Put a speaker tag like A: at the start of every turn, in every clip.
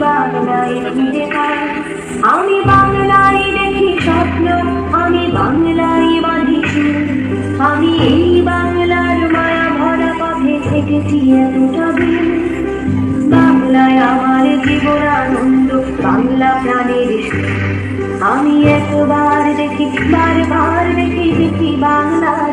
A: বাংলায় আমি বাংলায় দেখি স্বপ্ন, আমি বাংলায় বাঁধি। আমি এই বাংলার মায়া ভরা পথে থেকেছি এতটা বাংলায় আমার জীবন আনন্দ, বাংলা প্রাণের। আমি একবার দেখি, বারবার দেখি দেখি বাংলার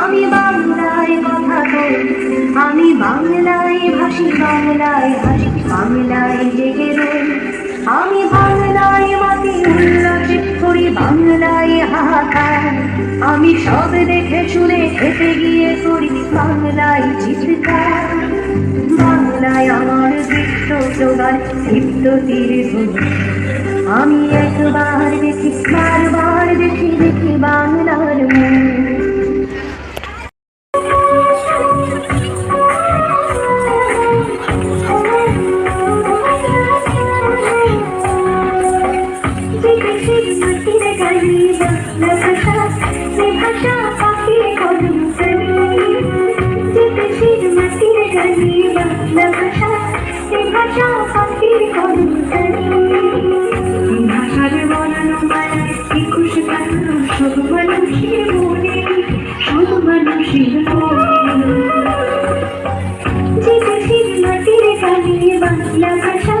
A: আমি বাংলায় কথা কই, আমি বাংলায় ভাসি বাংলায় ভাসি বাংলায় জেগে রই। আমি বাংলায় মাটি উল্লাসে করি, বাংলায় হাহাকার। আমি সব দেখে শুনে খেতে গিয়ে করি, বাংলায় চিৎকার। বাংলায় আমার দৃপ্ত জোগান দীপ্ত তীর আমি একবার বাংলা ভাষা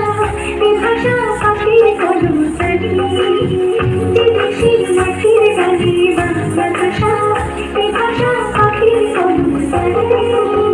A: এ ভাষা পাখির কলম বিদেশের মাটির গালি বাংলা ভাষা এ ভাষা পাখির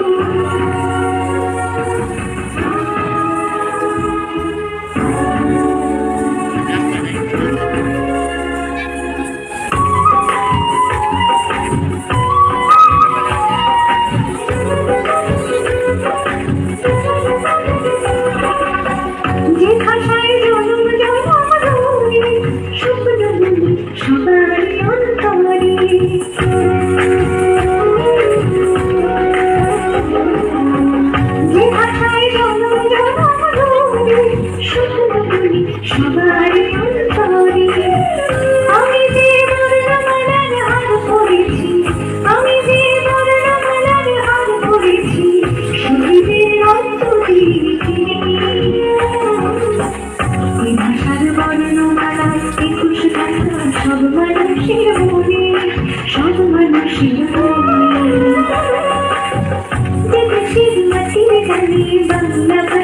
A: বাংলা